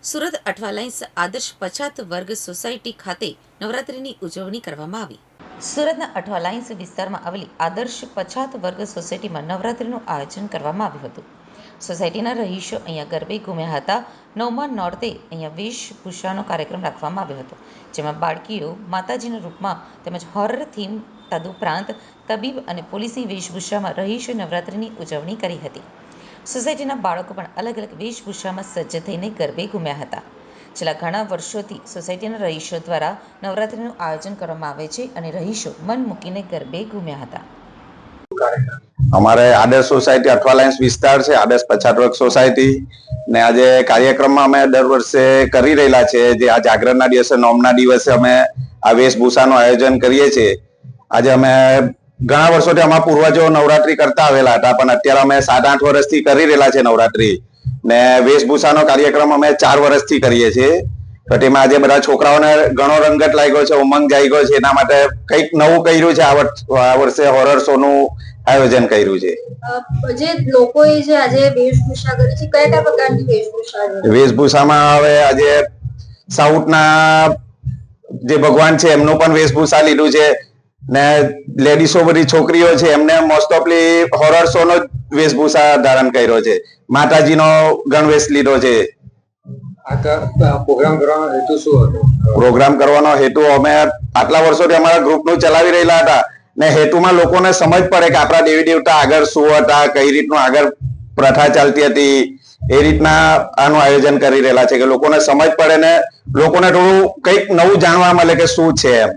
સુરત અઠવાલાઇન્સ આદર્શ પછાત વર્ગ સોસાયટી ખાતે નવરાત્રિની ઉજવણી કરવામાં આવી. સુરતના અઠવાલાઇન્સ વિસ્તારમાં આવેલી આદર્શ પછાત વર્ગ સોસાયટીમાં નવરાત્રિનું આયોજન કરવામાં આવ્યું હતું. સોસાયટીના રહીશો અહીંયા ગરબે ઘૂમ્યા હતા. નવમા નોર્તે અહીંયા વેશભૂષાનો કાર્યક્રમ રાખવામાં આવ્યો હતો, જેમાં બાળકીઓ માતાજીના રૂપમાં તેમજ હોરર થીમ તદુપરાંત તબીબ અને પોલીસની વેશભૂષામાં રહીશો નવરાત્રિની ઉજવણી કરી હતી. સોસાયટીના બાળકો પણ અલગ અલગ વેશભૂષામાં સજ્જ થઈને ગરબે ઘૂમ્યા હતા. છેલ્લા ઘણા વર્ષોથી સોસાયટીના રહીશો દ્વારા નવરાત્રિનું આયોજન કરવામાં આવે છે અને રહીશો મન મૂકીને ગરબે ઘૂમ્યા હતા. અમારે આદર્શ સોસાયટી અઠવાલાઇન્સ વિસ્તાર છે, આદર્શ પછાત વર્ગ સોસાયટી. ને આજે કાર્યક્રમમાં અમે દર વર્ષે કરી રહેલા છે, જે આ જાગરણના દિવસે, નોમના દિવસે અમે આ વેશભૂષાનું આયોજન કરીએ છીએ. આજે અમે ઘણા વર્ષોથી અમારા પૂર્વજો નવરાત્રી કરતા આવેલા હતા પણ અત્યારે અમે સાત આઠ વર્ષથી કરી રહેલા છે નવરાત્રી. ને વેશભૂષાનો કાર્યક્રમ અમે ચાર વર્ષથી કરીએ છીએ. તો તેમાં આજે બધા છોકરાઓને ઘણો રંગત લાગ્યો છે ઉમંગ જાગ્યો છે એના માટે કંઈક નવું કર્યું છે આ વર્ષે હોરર શો નું આયોજન કર્યું છે. જે લોકોએ જે આજે વેશભૂષા કરી છે કયા કયા પ્રકારની વેશભૂષા છે? વેશભૂષામાં હવે આજે સાઉથના જે ભગવાન છે એમનું પણ વેશભૂષા લીધું છે. ને લેડીસો બધી છોકરીઓ છે એમને મોસ્ટ ઓફલી હોરર શો નો વેશભૂષા ધારણ કર્યો છે. માતાજીનો ગણવેશ લીધો છે. પ્રોગ્રામ કરવાનો હેતુ શું હતો? પ્રોગ્રામ કરવાનો હેતુ અમે આટલા વર્ષોથી અમારા ગ્રુપનું ચલાવી રહેલા હતા ને હેતુમાં લોકોને સમજ પડે કે આપણા દેવી દેવતા આગળ શું હતા કઈ રીતનું આગળ પ્રથા ચાલતી હતી એ રીતના આનું આયોજન કરી રહેલા છે કે લોકોને સમજ પડે ને લોકોને થોડું કંઈક નવું જાણવા મળે કે શું છે એમ.